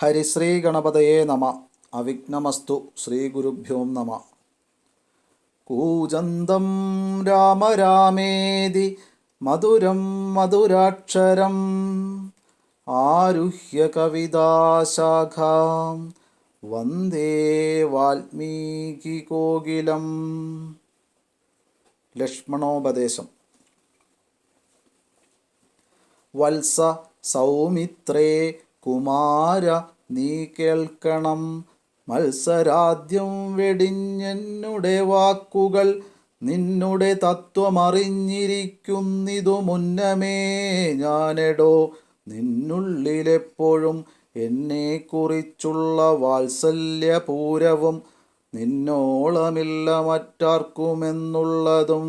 ഹരിശ്രീ ഗണപതയേ നമ. അവിഘ്നമസ്തു ശ്രീ ഗുരുഭ്യോ നമ. കൂജന്തം രാമ രാമേതി മധുരം മധുരാക്ഷരം. ആരുഹ്യ കവിതാശാഖാം. വന്ദേ വാൽമീകി കോകിലം. ലക്ഷ്മണോപദേശം. വത്സ സൗമിത്രേ കുമാര നീ കേൾക്കണം. മത്സരാദ്യം വെടിഞ്ഞെന്നുടെ വാക്കുകൾ നിന്നുടെ തത്വമറിഞ്ഞിരിക്കുന്നിതു മുന്നമേ ഞാനെടോ. നിന്നുള്ളിലെപ്പോഴും എന്നെക്കുറിച്ചുള്ള വാത്സല്യപൂരവും നിന്നോളമില്ല മറ്റാർക്കുമെന്നുള്ളതും.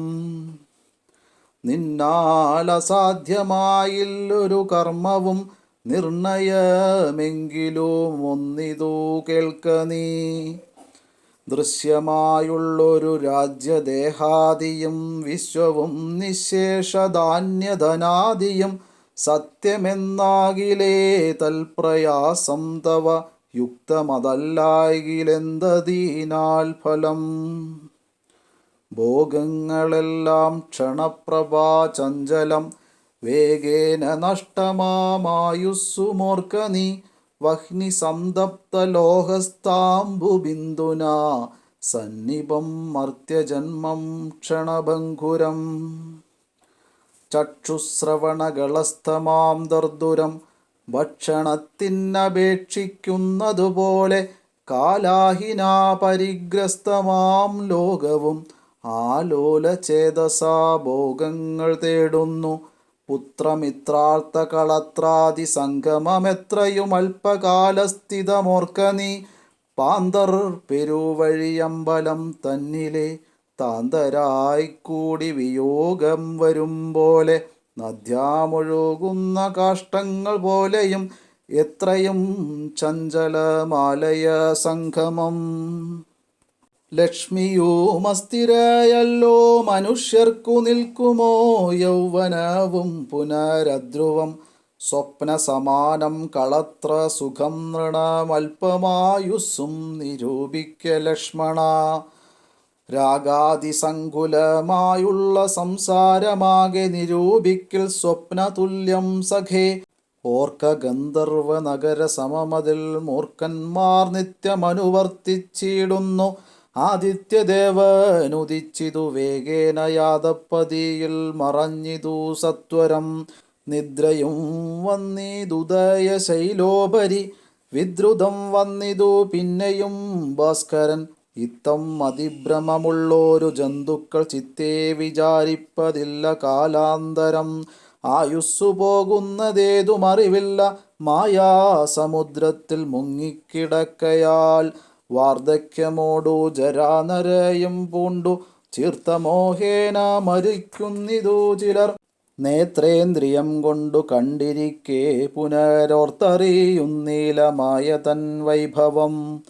നിന്നാൽ അസാധ്യമായില്ലൊരു കർമ്മവും നിർണയമെങ്കിലും ഒന്നിതു കേൾക്ക നീ. ദൃശ്യമായുള്ളൊരു രാജ്യദേഹാദിയും വിശ്വവും നിശേഷധാന്യധനാദിയും സത്യമെന്നാകിലേ തൽപ്രയാസം തവ യുക്തമതല്ലായിലെന്തതീനാൽ ഫലം? ഭോഗങ്ങളെല്ലാം ക്ഷണപ്രഭാ ചഞ്ചലം വേഗേന നഷ്ടമാമായുസ്സുമോർക്ക നീ വഹ്നി സംതപ്ത ലോഹസ്താംബുബിന്ദുന സന്നിപം മർത്യജന്മം ക്ഷണഭങ്കുരം. ചക്ഷുശ്രവണകളസ്തമാം ദർദുരം ഭക്ഷണത്തിനപേക്ഷിക്കുന്നതുപോലെ കാലാഹിനാ പരിഗ്രസ്തമാം ലോകവും ആലോലചേതസാ ഭോഗങ്ങൾ തേടുന്നു. പുത്രമിത്രാർത്ഥ കളത്രാദി സംഗമമെത്രയും അല്പകാലസ്ഥിതമോർക്ക നീ പാന്തർ പെരുവഴിയമ്പലം തന്നിലെ താന്തരായി കൂടി വിയോഗം വരും പോലെ നദ്യാമൊഴുകുന്ന കാഷ്ടങ്ങൾ പോലെയും എത്രയും ചഞ്ചലമാലയ സംഗമം. ലക്ഷ്മിയുമസ്ഥിരയല്ലോ മനുഷ്യർക്കു നിൽക്കുമോ? യൗവനവും പുനരധ്രുവം സ്വപ്ന സമാനം കളത്ര സുഖം നൃണമൽപമായുസ്സും നിരൂപിക്ക ലക്ഷ്മണ. രാഗാതിസങ്കുലമായുള്ള സംസാരമാകെ നിരൂപിക്കൽ സ്വപ്നതുല്യം സഖേ. ഓർക്ക ഗന്ധർവ നഗര സമമതിൽ മൂർഖന്മാർ നിത്യമനുവർത്തിച്ചിടുന്നു. ആദിത്യദേവനുദിച്ചിതു വേഗേന യാദപ്പതിയിൽ മറഞ്ഞിതു സത്വരം. നിദ്രയും വന്നിതുദയ ശൈലോപരി വിദ്രുതം വന്നിതു പിന്നെയും ഭാസ്കരൻ. ഇത്തം അതിഭ്രമമുള്ളോരു ജന്തുക്കൾ ചിത്തേ വിചാരിപ്പതില്ല കാലാന്തരം. ആയുസ്സു പോകുന്നതേതുമറിവില്ല മായാസമുദ്രത്തിൽ മുങ്ങിക്കിടക്കയാൽ വാർദ്ധക്യമോടു ജരാനരയും പൂണ്ടു. ചീർത്തമോഹേന മരിക്കുന്നിതു ചിലർ. നേത്രേന്ദ്രിയം കൊണ്ടു കണ്ടിരിക്കെ പുനരോർത്തറിയുന്നീലമായ തൻ വൈഭവം.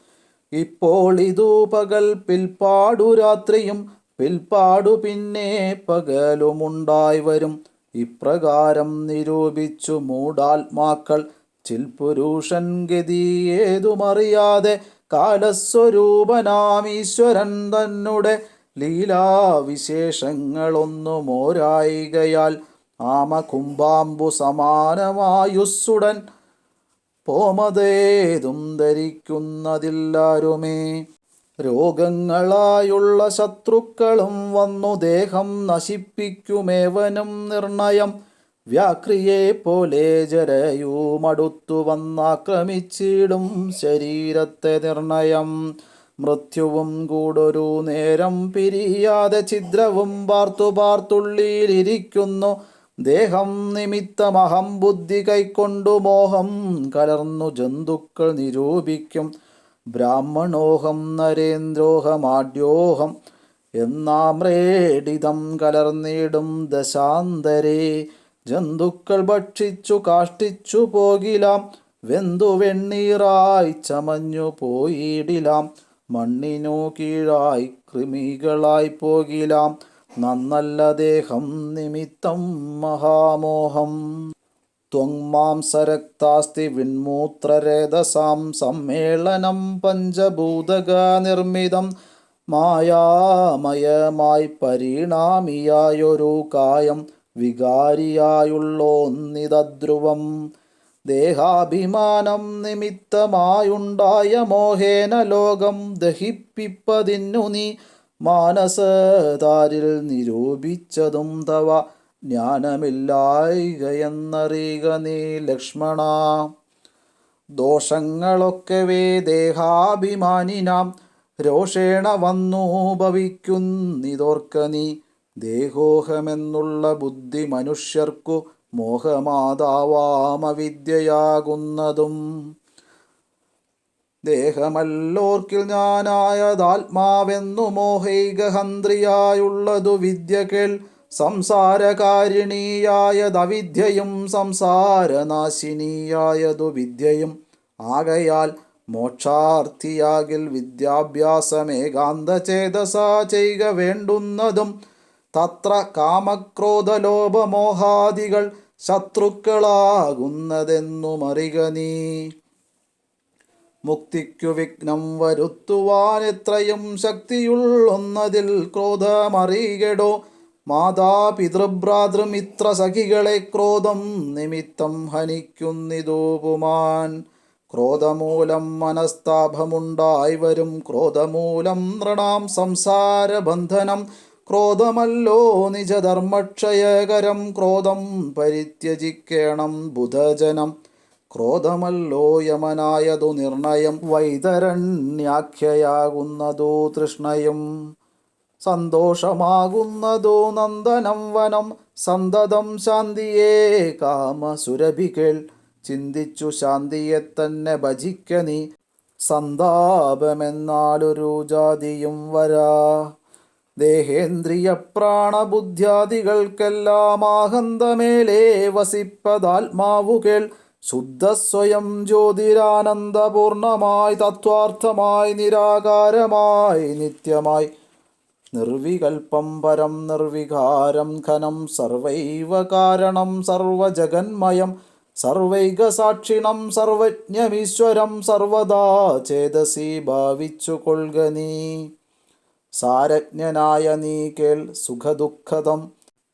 ഇപ്പോൾ ഇതു പകൽ പിൽപ്പാടു രാത്രിയും പിൽപ്പാടു പിന്നെ പകലുമുണ്ടായി വരും. ഇപ്രകാരം നിരൂപിച്ചു മൂടാത്മാക്കൾ. ചിൽപുരുഷൻ ഗതി ഏതുമറിയാതെ കാലസ്വരൂപനാമീശ്വരൻ തന്നെ ലീലാവിശേഷങ്ങളൊന്നുമോരായികയാൽ കുംഭാമ്പു സമാനമായുസ്സുടൻ പോമതേതും ധരിക്കുന്നതില്ലാരുമേ. രോഗങ്ങളായുള്ള ശത്രുക്കളും വന്നു ദേഹം നശിപ്പിക്കുമേവനും നിർണയം. വ്യാക്രിയെ പോലെ ജരയുമടുത്തു വന്നാക്രമിച്ചിടും ശരീരത്തെ നിർണയം. മൃത്യുവും കൂടൊരു നേരം പിരിയാതെ ഛിദ്രവും പാർത്തു പാർത്തുള്ളിയിലിരിക്കുന്നു ദേഹം നിമിത്തമഹം ബുദ്ധി കൈക്കൊണ്ടു മോഹം കലർന്നു ജന്തുക്കൾ നിരൂപിക്കും. ബ്രാഹ്മണോഹം നരേന്ദ്രോഹമാഡ്യോഹം എന്നാമ്രേടിതം കലർന്നിടും ദശാന്തരേ. ജന്തുക്കൾ ഭക്ഷിച്ചു കാഷ്ടിച്ചു പോകിലാം. വെന്തു വെണ്ണീറായി ചമഞ്ഞു പോയിടിലാം. മണ്ണിനു കീഴായി കൃമികളായി പോകിലാം. നന്നല്ല ദേഹം നിമിത്തം മഹാമോഹം. ത്വങ്മാംസരക്താസ്തി വിൺമൂത്രരേതസാം. സമ്മേളനം പഞ്ചഭൂതക നിർമ്മിതം മായാമയമായി പരിണാമിയായൊരു കായം. വികാരിയായുള്ളോന്നിതധ്രുവം ദേഹാഭിമാനം നിമിത്തമായുണ്ടായ മോഹേന ലോകം ദഹിപ്പിപ്പതിന്നു നീ മാനസതാരിൽ നിരൂപിച്ചതും തവ ജ്ഞാനമില്ലായികയെന്നറിയുക നീ ലക്ഷ്മണ. ദോഷങ്ങളൊക്കവേ ദേഹാഭിമാനിനാം രോഷേണ വന്നു ഭവിക്കുന്നിതോർക്ക നീ ദേഹോഹമെന്നുള്ള ബുദ്ധി മനുഷ്യർക്കു മോഹമാതാവാമവിദ്യയാകുന്നതും. ദേഹമല്ലോർക്കിൽ ഞാനായതാത്മാവെന്നു മോഹൈകഹന്ത്രിയായുള്ളതു വിദ്യ കേൾ സംസാരകാരിണീയായതവിദ്യയും സംസാരനാശിനിയായതു വിദ്യയും. ആകയാൽ മോക്ഷാർത്ഥിയാകിൽ വിദ്യാഭ്യാസമേകാന്തചേതസാ ചെയ്യുക വേണ്ടുന്നതും തത്ര കാമക്രോധലോപമോഹാദികൾ ശത്രുക്കളാകുന്നതെന്നു മറിക നീ. മുക്തിക്കു വിഘ്നം വരുത്തുവാൻ എത്രയും ശക്തിയുള്ളൊന്നതിൽ ക്രോധമറികടോ. മാതാപിതൃഭ്രാതൃമിത്ര സഖികളെ ക്രോധം നിമിത്തം ഹനിക്കുന്നിതോപുമാൻ. ക്രോധമൂലം മനസ്താപമുണ്ടായി വരും ക്രോധമൂലം നൃണാം സംസാരബന്ധനം ക്രോധമല്ലോ നിജധർമ്മക്ഷയകരം ക്രോധം പരിത്യജിക്കേണം ബുധജനം. ക്രോധമല്ലോ യമനായതു നിർണയം വൈതരണ്യാഖ്യയാകുന്നതു തൃഷ്ണയും. സന്തോഷമാകുന്നതു നന്ദനം വനം സന്തതം ശാന്തിയേ കാമസുരഭികൾ ചിന്തിച്ചു ശാന്തിയെ തന്നെ ഭജിക്ക നീ. സന്താപമെന്നാലൊരു ജാതിയും വരാ. ദേഹേന്ദ്രിയ പ്രാണബുദ്ധ്യാദികൾക്കെല്ലാം ആഹന്തമേലേ വസിപ്പതാത്മാവുകൾ ശുദ്ധ സ്വയം ജ്യോതിരാനന്ദപൂർണമായി തത്വാർത്ഥമായി നിരാകാരമായി നിത്യമായി. നിർവികൽപ്പം പരം നിർവികാരം ഘനം സർവൈവ കാരണം സർവജഗന്മയം. സർവൈകസാക്ഷിണം സർവജ്ഞമീശ്വരം സർവദാ ചേതസി ഭാവിച്ചു നീ. സാരജ്ഞനായ നീ കേൾ സുഖദുഃഖതം.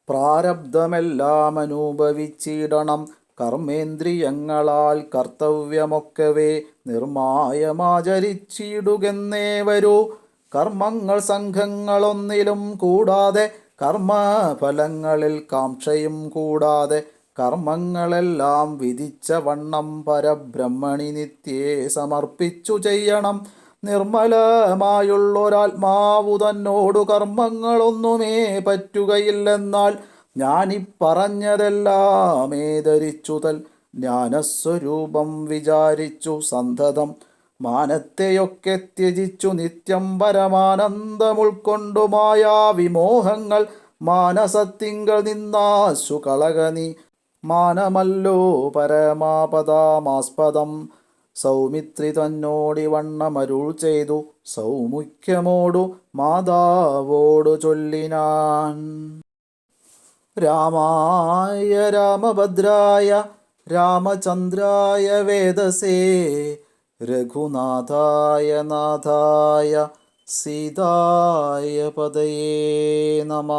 പ്രാരബ്ധമെല്ലാം അനുഭവിച്ചിടണം. കർമ്മേന്ദ്രിയങ്ങളാൽ കർത്തവ്യമൊക്കവേ നിർമായമാചരിച്ചിടുകെന്നേ വരൂ. കർമ്മങ്ങൾ സംഘങ്ങളൊന്നിലും കൂടാതെ കർമ്മഫലങ്ങളിൽ കാംക്ഷയും കൂടാതെ കർമ്മങ്ങളെല്ലാം വിധിച്ച വണ്ണം പരബ്രഹ്മണി നിത്യേ സമർപ്പിച്ചു ചെയ്യണം. നിർമ്മലമായുള്ളൊരാത്മാവു തന്നോടു കർമ്മങ്ങളൊന്നുമേ പറ്റുകയില്ലെന്നാൽ ഞാനിപ്പറഞ്ഞതെല്ലാമേ ധരിച്ചു തൽ ജ്ഞാനസ്വരൂപം വിചാരിച്ചു സന്തതം. മാനത്തെയൊക്കെ ത്യജിച്ചു നിത്യം പരമാനന്ദമുൾക്കൊണ്ടു മായാ വിമോഹങ്ങൾ. മാനസത്തിങ്കൾ നിന്നാശു കളകനി മാനമല്ലോ പരമാപദാമാസ്പദം. സൗമിത്രി തന്നോടി വണ്ണമരുൾ ചെയ്തു. സൗമുഖ്യമോടു മാതാവോടു ചൊല്ലിനാൻ. രാമായ രാമഭദ്രായ രാമചന്ദ്രായ വേദസേ രഘുനാഥായ നാഥായ സീതായ പദയേ നമ.